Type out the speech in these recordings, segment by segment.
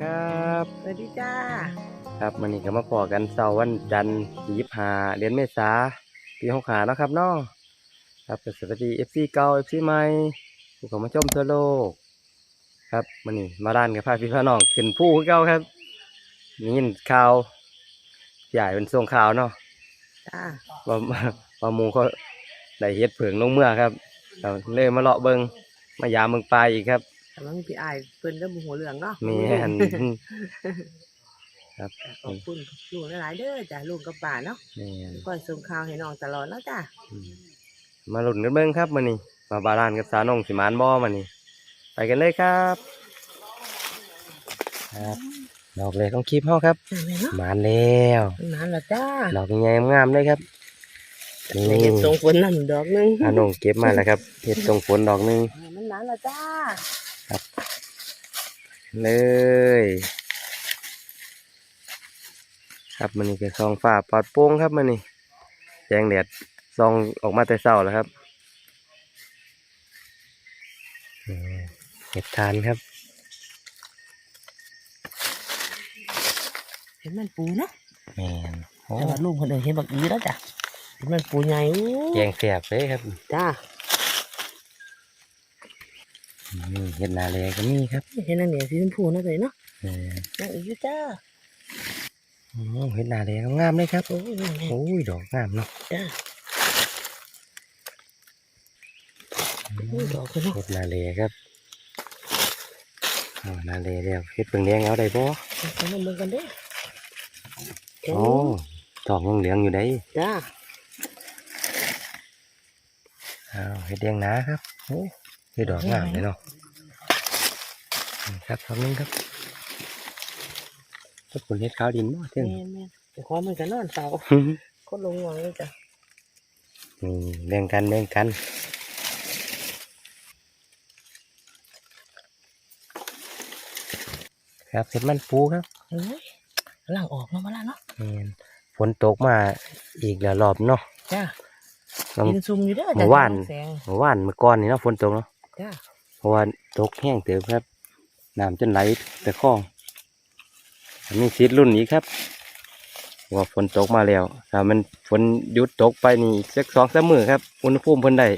ครับสวัสดีจ้า ครับวันนี้ก็มาพอกันเสาร์วันจันทร์ที่ยี่ห้าเดือนเมษาปีหกขาเนาะครับเนาะครับก็สวัสดีเอฟซีเก่าเอฟซีใหม่ผู้เข้ามาชมทั่วโลก ครับวันนี้มาด้านกับพาพี่พาน้องขึ้นผู้คือเก่าครับนี่ยินข่าวใหญ่เป็นทรงข่าวเนาะจ้าว่าว่าหมูเขาได้เฮ็ดเผิงลงเมื่อครับเราเลยมาเลาะเบิงมายามเมืองปลายอีกครับ กำลังพี่อายเพิ่นก็บุหัวเหลืองเนาะแม่น ครับ ขอบคุณลุงหลายๆเด้อจ้าลุงกับป่าเนาะแม่นคอยส่งข่าวให้น้องตลอดเนาะจ้าอืมมาหลุดกันเบิ้งครับมันนี่มาบาลานกับสาวนงสิมานบ่มันนี่ไปกันเลยครับ ครับดอกเลยต้องคลิปเฮาครับใช่ไหมเนาะมานแล้วนานและจ้าดอกใหญ่ๆงามๆเลยครับนี่ในเห็ดทรงฝนนั่นดอกหนึงสาวนงเก็บมาแล้วครับเห็ดตรงฝนดอกหนึงมันนานและจ้า เลยครับมันนี่ก็ซองฟ้าปลอดโปร่งครับมันนี่แสงแดดซองออกมาแต่เช้าแล้วครับอืมเห็ดทานครับ เห็นมันปูเนาะแมนโอ้แต่ว่าลุงคนเดินเห็นบักอีแล้วจ้ะเห็นมันปูใหญ่อู้แกงแสบเลยครับ จ้าอืม เห็ดนาเลก็มีครับเห็นอันเนี้ยสีชมพูเนาะเลยเนาะแม่นนั่งอีกอยู่จ้าอืมเห็ดนาเลก็งามเลยครับโอ้ยแม่โอ้ยดอกงามเนาะจ้าโอ้ยดอกเลยเนาะเห็ดนาเลครับอ๋อนาเลแล้วเห็ดเพิ่งเลี้ยงเอาได้บ่ไปมาเบิ่งกันเด้อเห็นโอ้ดอกยังเหลืองอยู่ได้จ้าอ้าวเห็ดแดงหนาครับโอ้ เห็ดดอกงามเลยเนาะนี่ครับคำนึงครับถ้าผลเห็ดขาวดินเนาะเท่งแม่นแม่นเดี๋ยวขอมันกันนอนเสาก็ลงหวังเลยจ้ะนี่แบ่งกันแบ่งกันครับเห็ดมันปูครับเฮ้ยหลังออกมามาแล้วเนาะแม่นฝนตกมาอีกแล้วรอบเนาะจ้าลองกินซุ่มอยู่เด้อเมื่จ้ะอวานแสงเมื่อวานเมื่อก่อนนี่เนาะฝนตกเนาะ จ้าเพราะว่าตกแห้งเติบครับน้ำจนไหลแต่คลองมีสิทธิ์รุ่นอีกครับว่าฝนตกมาแล้วถ้ามันฝนหยุดตกไปนี่อีกสักสองสามมือครับ อุณหภูมิเพิ่นได้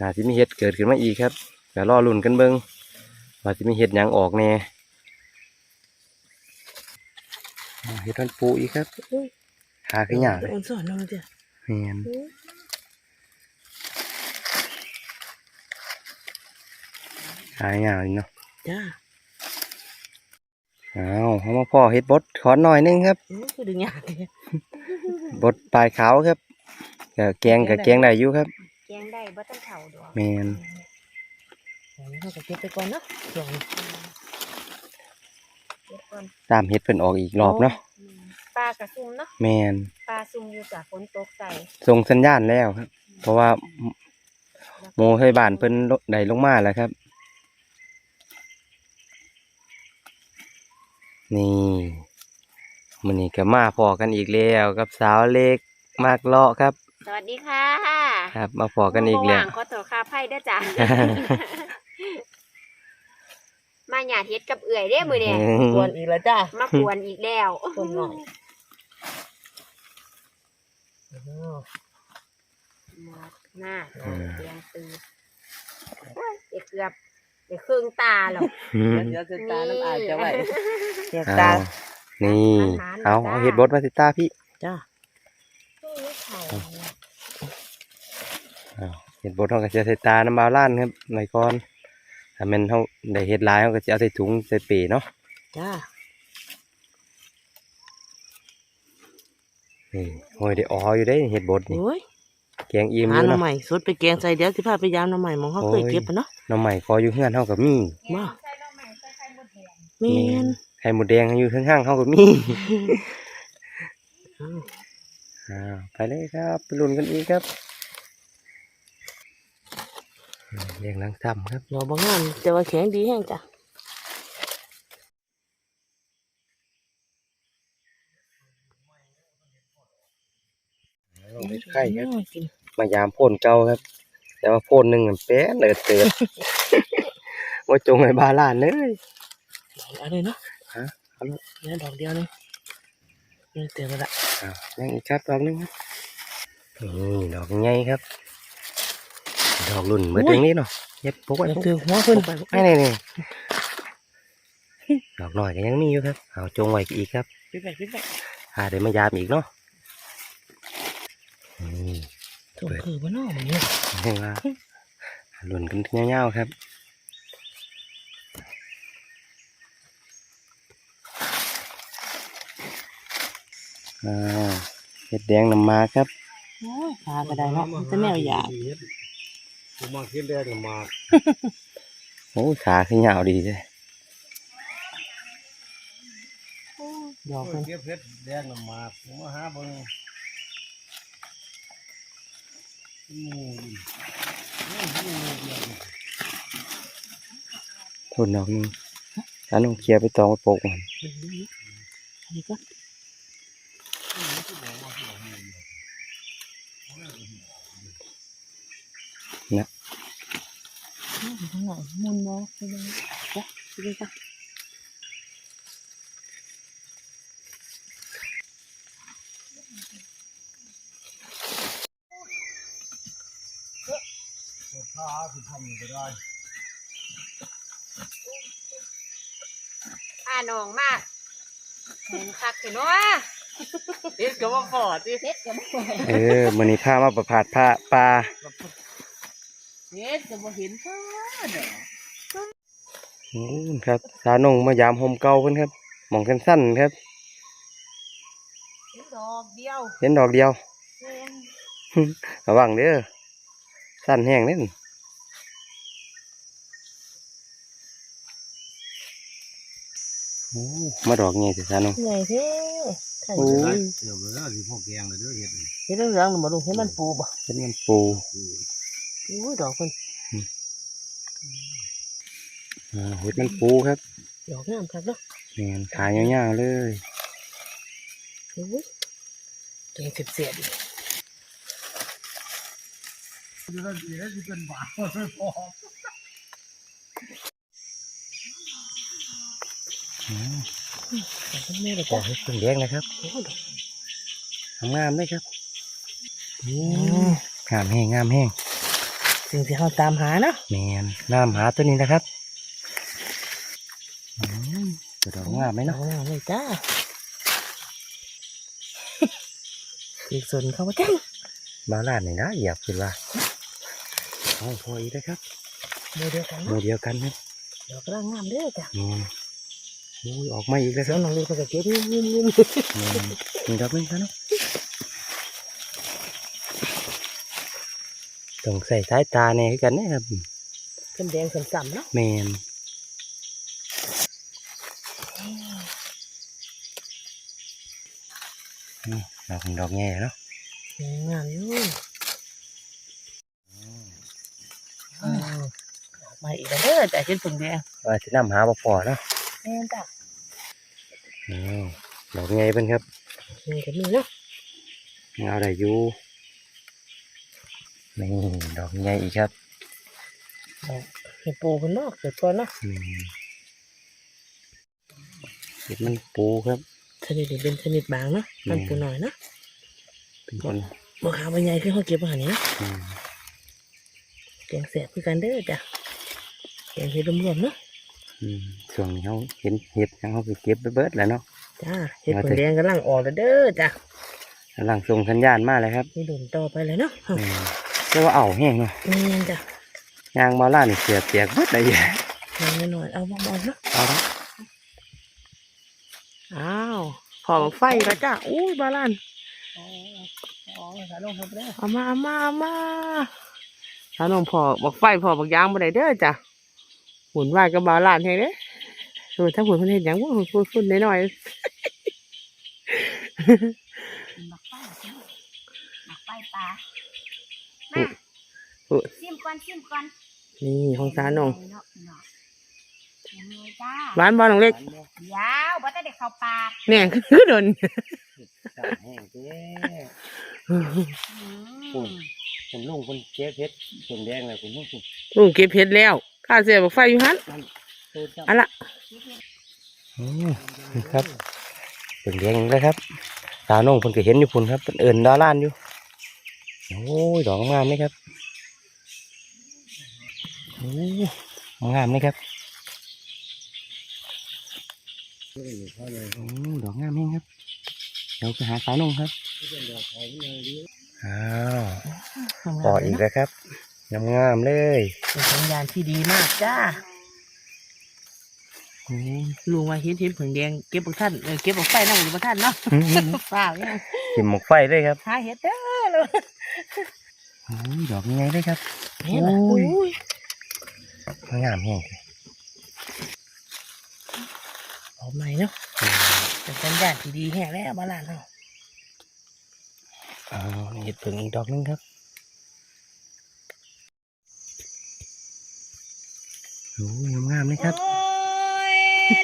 อาจจะมีเห็ดเกิดขึ้นมาอีกครับแต่รอรุ่นกันเบิ้งว่าจะมีเห็ดหยังออกแน่อ่าเห็ดมันปูอีกครับหาขึ้นยากเลยอ่อนสอนเนาะจ้ะแม่น หายากเลยเนาะจ้าอ้าวเขามาพ่อเฮ็ดบดขอหน่อยหนึงครับโอ้คือดึงยากเลยบดปลายขาวครับก็แกงกับแกงได้อยู่ครับ แกงได้บ่ต้องเผาดอกแมนอันนี้เราก็เก็บไปก่อนเนาะส่วนเดี๋ยวก่อนตามเฮ็ดเพิ่นออกอีกรอบเนาะอืมปลากระซุ่มเนาะแมนปลาซุ่มอยู่จากฝนตกใส่ส่งสัญญาณแล้วครับ เพราะว่าโมให้บ้านเพิ่นลงได้ลงมาแล้วครับ นี่มันนี่ก็มาพอกันอีกแล้วกับสาวเล็กมากเลาะครับ สวัสดีค่ะ ครับ มาพอกันอีกแล้วบ่างขอตัวคาไพ่เด้อจ้ะมาหยาดเฮ็ดกับเอื่อยเด้มือเนี่ยกวนอีกแล้วจ้ามากวนอีกแล้วคนหน่อยหมดหน้าเตียงตือโอ้ยเด็กเกือบ เด็กครึ่งตาหรอกอืมเดี๋ยวจะตาน้ำอาจจะไหวเสียเอาตานี่เอาเอาเฮ็ดบดมาสิตาพี่จ้าไม่ไข่อ้าวเห็ดบดเขาก็จะใส่ตาน้ำบาวล้านครับในก้อนถ้าแมันเขาได้เห็ดหลายเขาก็จะเอาใส่ถุงใส่เป๋เนาะจ้านี่โอ้ยได้อ๋ออยู่ได้เห็ดบดนี่โอ้ย แกงอิ่มอหายู่หน่อเนาะ ใหม่สดไปแกงใส่เดี๋ยวสิพาไปยามหน่อใหม่มองเขาเคยโอ้ยเก็บปะเนาะหน้ำใหม่คออยู่เฮือนเขากับมีมาใส่น้องใหม่ใส่ไข่มดแดงแม่นไข่หมดแดงอยู่ข้างๆเขากับมีอ้าวอ้าวไปเลยครับไปลุ้นกันอีกครับอืมเรียงนังซ้ำครับดอกบางงามแต่ว่าแข็งดีแห้งจ้ะ เห็ดไข่ครับอืมกินมายามโพ่นเก่าครับ แต่ว่าโพ่นหนึ่งมันแป๊ะเลยเติดว่าจงไอ้บาลานเลยเอาเลยเนาะฮะเอาเลยเนี่ยดอกเดียวนึงนี่เต็มแล้วละอ้าวยังอีกครับดอกหนึงครับนี่ดอกใหญ่ครับ ดอกรุ่นเหมือนตรงนี้เนาะเย็บพกไว้มันพกคือหัวเพิ่นไอ้นี่นี่ดอกหน่อยก็ยังมีอยู่ครับ เอาจงไว้อีกครับปิดไปปิดไปหาเดี๋ยวมายามอีกเนาะนี่ ถูกคือบ่เนาะมันเนี่ยเห็นว่าหล่นกันเงี้ยวๆครับอ่าเห็ดแดงนำมาครับโอ้ยพาก็ได้เนาะมันจะแนวหยาบผมมาคิดเรื่องมาโอ้ยขาขึ้นยาวดีเลยดอกเพิ่นเก็บเพชรแดงมาผมมาหาเบิ่งอืม ทุนดอกนึงถ้าน้องเคลียร์ไปตองไปโปกมันอันนี้ก็ข้างหลังมุนมองไปเลยจ้ะไปเลยจ้ะ ข้าคือทำก็ได้อ่าน้องมากเห็นคักเห็นว่าเอ็ดก็ว่าขอดิเฮ็ดกับบ่เออมันนี้ข้ามาประพาดผ้าปลาเอ็ดก็บ่เห็นค่ะเด้ออืมครับสาวนงมายามโฮมเก่าเพิ่นครับหมองสั้นๆครับ เห็นดอกเดียวเห็นดอกเดียวแม่นระวังเด้อสั้นแห้งเล่นโอ้ มาดอกไงสิสาวนงใหญ่เท่ใช่โอ้ยเดี๋ยวเวลาที่พวกแกงเลยเด้อเห็ดเห็นเหลืองๆน่ะบ่ลุงเห็นมันปูบ่เป็นมันปูอุ้ยดอกเพิ่นอ่าเห็ดมันปูครับดอกงามคักเนาะแมนขายยาวๆเลยอุ้ยเก่งเสียดๆเดี๋ยวเดี๋ยวจะเป็นบาปไม่พอ อืมดอกเพิ่นแม่เลยดอจ้ะกเห็ดเป็นแดงนะครับโอ้ดอกงามเลยครับอืมงามแห้งงามแห้งสิ่งที่เราตามหาเนาะแมนน้ำหาตัวนี้นะครับอืมตัวดอกงามไหมดอเนาะกงามเลยจ้าอีกส่วนเขาว่าจังมาลาดนี่นะเหยียบขึ้นว่าโอ้พออีกนะครับเดียวเดียวกันมืเนาะอเดียวกันครับดอกกำลังงามเด้อจ้ะแมนโอ้ยออกมาอีกแล้วคแล้รัวบน้องเล็กก็จะเก็บงุ้มงุ้มแม่นมีดอกนึงครับเนาะต้องใส่สายตาแน่คือกันนะครับเป็นแดงสัมๆเนาะแมนนี่ดอกดอกแง่เนาะงามอยู่ดอกมาอีกแล้วเด้อจ้ะเห็นผงแดงว่าจะนำหาบ่พอเนาะแม่นจ้ะอ้าว ดอกแง่เป็นครับนี่ก็มีเนาะเอาได้อยู่นี่ดอกแง่อีกครับดอกเห็ดปูกันเนาะเกิดก่อนเนาะอืมเห็ดมันปูครับชนิดนี้เป็นชนิดบางเนาะมันปูหน่อยเนาะเป็นคนบ่ขาวบ่ใหญ่คือเขาเก็บมาหันนี้เนาะอืมแกงแสบคือกันเด้อจ้ะแกงเห็ดรวมๆเนาะอืม ช่วงนี้เขาเห็นเห็ดยังเขาไปเก็บไปเบิดแล้วเนาะจ้าเห็ดผงแดงกำลังออกแล้วเด้อจ้ะกำลังส่งสัญญาณมาเลยครับนี่ดุนต่อไปเลยเนาะอืมเรียกว่าเอาแห้งเนาะแม่นจ้ะยางมาล่านี่เสียเปียกเบิดเลยแม่นหน่อยๆเอาบ่ๆเนาะเอาละอ้าวพอบักไฟแล้วจ้ะอุ้ยบาลานอ๋อสายลงครับเด้อเอามาเอามาเอามาถ้าน้องพอบักไฟพอบักยางบ่ได้เด้อจ้ะ หุ่นวายกับบาลานให้เด้อเออถ้าหุ่นเพิ่นเฮ็ดหยังบ่หุ่นฝุ่นๆน้อยหมักไฟสิหมักไฟปลามาซิมก่อนซิมก่อนๆนี่ของสาน้องเนาะเนาะยังไงจ้าหวานบ่น้องเล็กยาวบ่ได้เด็กเข้าปากแหน่คือโดนแห้งเจ๊อืมผมลุงคนเก็บเห็ดส่วนแดงเลยผมลุงคุณลุงเก็บเห็ดแล้ว ข้าเสียบักไฟอยู่หั่นตัวจับเอะล่ะอืมครับเป็นเลี้ยงอีกแล้วครับสาวน้องเพิ่นก็เห็นอยู่พุ่นครับเพิ่นเอินดาล้านอยู่โอ้ยดอกงามไหมครับโอ้ยงามไหมครับอืมดอกงามไหมครับเดี๋ยวไปหาสาวน้องครับอ้าวต่ออีกแล้วครับ งามๆเลยเป็นสัญญาณที่ดีมากจ้าอืมลุงว่าเห็นเห็นผงแดงเก็บบักท่านเออเก็บบักไฟนั่งอยู่บักท่านเนาะอืมฝ้าวยังกินหมกไฟเลยครับหาเห็ดเด้อเลยโอ้ยดอกยังไงเลยครับเห็นไหมโอ้โอ้ยยงามแห้งเลยออกใหม่เนาะเป็นสัญญาณที่ดีแห้งแล้วมาลานเนาะเอาเห็ดเพิ่งอีกดอกหนึงครับ โอ้ยงามๆเลยครับ โอ้ย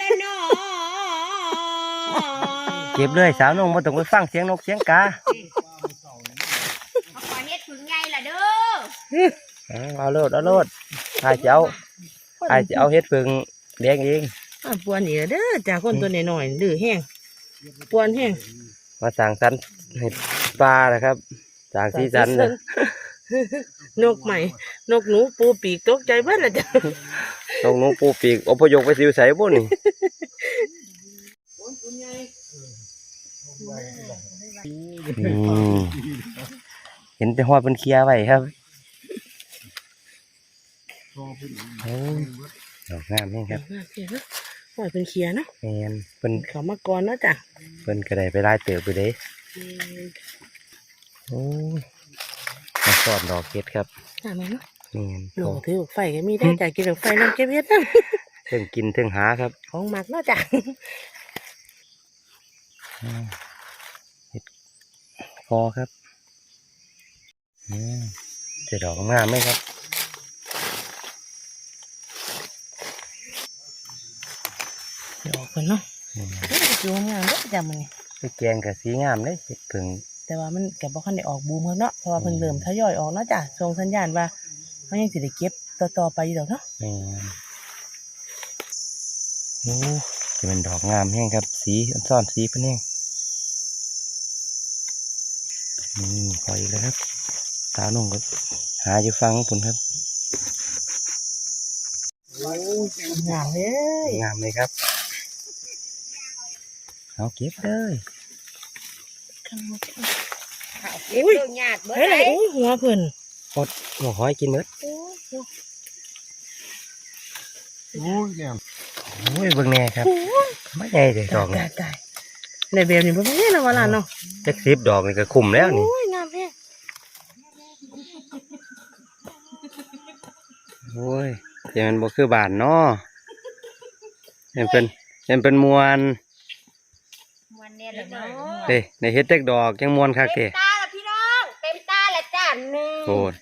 ละหนอเก็บเลยสาวนงมาต้องไปฟังเสียงนกเสียงกามาขอเฮ็ดถึงไงล่ะเด้อเอาเอาโลดเอาโลดอายจะเอาอายจะเอาเห็ดเพิ่งแดงเองอะปวนอีกแล้วเด้อจ้าคนตัวน้อยๆดื้อแห้งปวนแห้งมาสั่งสันเห็ดปลานะครับสั่งสีสันนะ นกใหม่ นกหนูปูปีกตกใจเบ้านละจ้ะ นกหนูปูปีกอพยพไปสิวใส่บุ่นี่อืมเห็นแต่หอดเป็นเคลียร์ไว้ครับโอ้ยดอกงามนี่ครับปล่อยเป็นเคลียร์เนาะแมนเพิ่นเขามาก่อนเนาะจ้ะเพิ่นก็ได้ไปไล่เติบไปเด้โอ้ยมาสอนดอกเก็ดครับทำไมเนาะ แมนหนูถือไฟก็มีได้จ้ะกินไฟน้ำเก็บเฮ็ดนะเพิ่งกินเพิ่งหาครับ ของหมักเนาะจ้ะอืมเห็ดพอครับอืมเจะดอกงามไหมครับดอกกันเนาะอืมเอ้ยดูงามเด้อจ้ะมันนี่ไปแกงกับสีงามเลยเห็ดเพิ่งแต่ว่ามันกับบ่คันได้ออกบูมครับเนาะเพราะว่าเพิ่นเริ่มทยอยออกเนาะจ้ะส่งสัญญาณว่า มันยังสิได้เก็บต่อๆไปอยู่ดอกเนาะแมนโอ้จะเป็นดอกงามแห้งครับ สีอันซ่อนสีเพิ่นแห้งนี่พออีกแล้วครับสาวนุ่งก็หาอยู่ฟังของผมครับงามเลยงามเลยครับเอาเก็บเลยเฮ็ดเรื่องญาติเบิดเฮ้ยเลเลยยอุ้ยหัวเพิ่น อดหัวหอยกินหมดโอ้ยเนี่ยโอ้ยเบิ่งแน่ครับ ไม่ใหญ่เลยดอกตายตายในแบบนี้บ่มีแล้วว่าล่ะเนาะจักสิบดอกนี่ก็คุ้มแล้วนี่โอ้ยงามแท้โอ้ยแต่มันบ่คือบานเนาะยังเป็นยังเป็นมวนมันเนี่ยละเนาะเด้ในเฮ็ดจักดอกจังมวนคักเต็เด้มตาละพี่น้อง เต็มตาละจ้าหนึ่งโอ้ย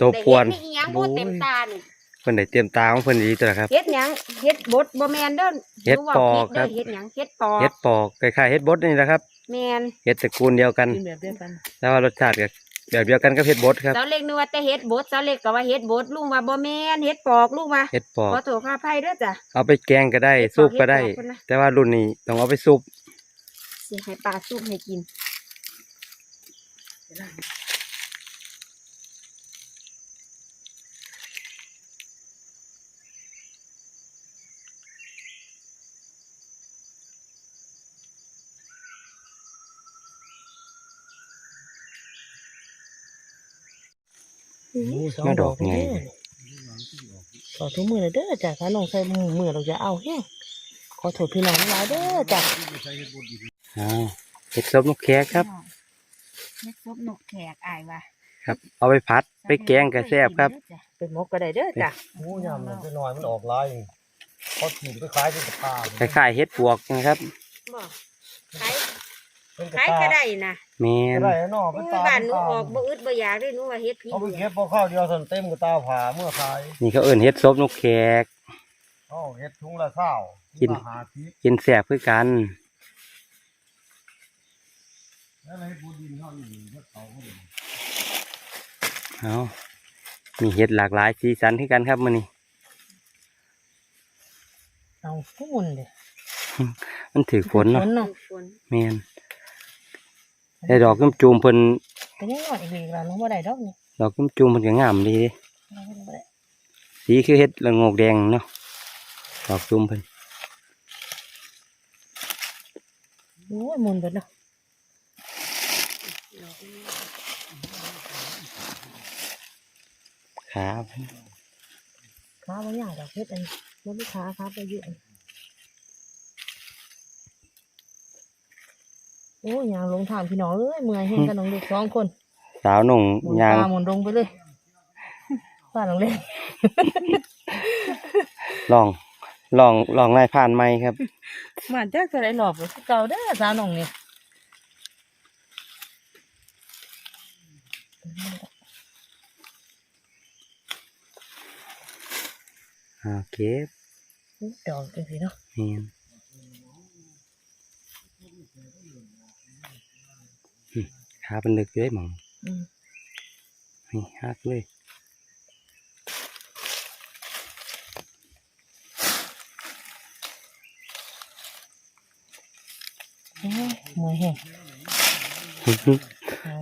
ตัวพวนได้เฮ็ดนี่อิหยังบ่เต็มตานี่เพิ่นได้เตรียมตาของเพิ่นดีตัวละครับ เฮ็ดหยังเฮ็ดบดบ่แม่นเด้อเฮ็ดปอกหนูว่าผิดครับเด้อเฮ็ดหยังเฮ็ดปอกเฮ็ดปอกคล้ายๆเฮ็ดบดนี่แหละครับแม่นเฮ็ดตระกูลเดียวกัน กินแบบเดียวกันแต่ว่ารสชาติก็แบบเดียวกันกับเฮ็ดบดครับ สาวเล็กนึกว่าแต่เฮ็ดบดสาวเล็กก็ว่าเฮ็ดบดลุงว่าบ่แม่นเฮ็ดปอกลุงว่าเฮ็ดปอก ขอโทษขออภัยเด้อจ้ะเอาไปแกงก็ได้เฮ็ดปอกซุปก็ได้ เฮ็ดปอกพุ่นนะแต่ว่ารุ่นนี้ต้องเอาไปซุปสิให้ปลาซุปให้กิน แม่ดดออกกนี่ไงเด้อขอทุกมือเลยเด้อจ้ะถ้าน้องใส่มือมือเราจะเอาแห้งขอโทษพี่น้องหลายเด้อจ้ะอ้าวเฮ็ดซบนกแขกครับเฮ็ดซุปนกแขกอายว่าครับ เอาไปผัดไปแกงก็แซ่บครับ เป็นหมกก็ได้เด้อจ้ะโอ้ยยำมันจะน้อยมันออกลายเขาถีบไปขายเป็นกระตาคล้ายๆเฮ็ดปวกนะครับบ่ขายเป็นกระขายตาก็ได้นะ แมนก็ได้เนาะเป็นอุ้ยตาบ้านหนูออกบ่อึดบ่อยากได้หนูว่าเฮ็ดพี่เขาไปเก็บพอข้าวเดียวส่วนเต็มกระตาผ่าเมื่อขายนี่เขาเอิ้นเฮ็ดซบนกแขกเขาเฮ็ดถุงละข้าวกินถุงละหาทิพย์กินแซ่บคือกันแล้วอะไรบูดินเขาอยู่เฮ็ดเขาเขาอยู่เอามีเห็ดหลากหลายสีสันที่กันครับมันนี่เอาทุกมุนเลยมันถือฝนเนาะฝนเนาะฝนแม่น ได้ดอกกำจูมเพิ่นก็ยังน้อยอีกเลยล่ะลงบ่ได้ดอกนี่ดอกกำจูมเพิ่นก็งามดีเด้ลงบ่ได้สีคือเฮ็ดละโงกแดงเนาะดอกจูมเพิ่นโอ้ยหมุนเบิดเนาะครับขาบ่ยากดอกเฮ็ดอันนี้บ่มีขาขาไปเยอะ โอ้ยยางลงทางพี่น้องเอ้ยเมื่อยแห้งกันน้องเด็กสองคนสาวหนุ่งหมุนยางตาหมุนลงไปเลยป้าน้องเล่นลองลองลองไล่ผ่านไม้ครับมาจากจะได้หลอกเก่าเด้อสาวน้องนี่อ่าเก็บดอกจังซี่เนาะแม่น ขาเป็นลึกเลยหมองอืมนี่ฮักเลยโอ้ยเมื่อยแห้ง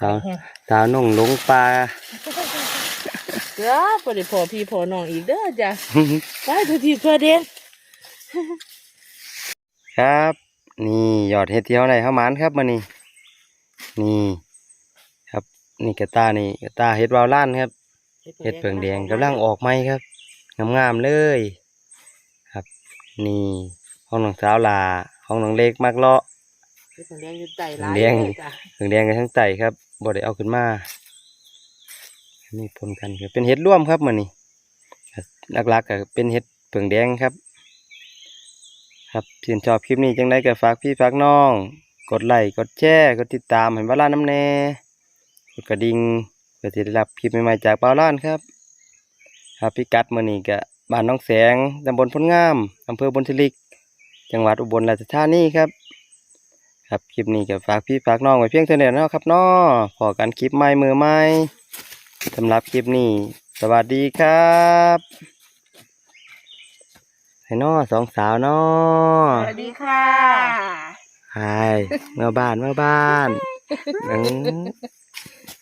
สาวสาวหนุ่งลงปลาเด้อบ่ได้พอพี่พอน้องอีกเด้อจ้ะไปทุกทีทั่วเด่นครับ นี่ยอดเห็ดเที่ยวไหนข้าวหมานครับมานี่นี่ครับ นี่กระตานี่กระตาเห็ดวาวล้านครับเห็ดเปิงแดงกำลังออกไหมครับงามๆเลย ครับ นี่ห้องน้องสาวลาห้องน้องเล็กมากเลาะเฮ็ดเปิงแดงอยู่ใต้หลายแดงเด้อจ้ะเปิงแดงกันทั้งไตครับบ่ได้เอาขึ้นมานี่ปนกันครับเป็นเห็ดร่วมครับมานี่หลักๆก็เป็นเห็ดเปิงแดงครับ ครับชื่นชอบคลิปนี้จังไดก็ฝากพี่ฝากน้อง กดไลค์กดแชร์กดติดตามให้บ้าล้านน้ำแน่ กดกระดิ่งเพื่อจะได้รับคลิปใหม่ๆจากบ้าล้านครับครับพิกัดมื้อนี้ก็บ้านน้องแสงตำบลพลงามอำเภอบนทลิก จังหวัดอุบลราชธานีครับ ครับคลิปนี้ก็ฝากพี่ฝากน้องไว้เพียงเท่านี้แล้วครับน้อพอกันคลิปใหม่มือใหม่สำหรับคลิปนี้ สวัสดีครับให้น้อสองสาวน้อสวัสดีค่ะค่ะใช่เมื่อบ้านเมื่อบ้าน อืม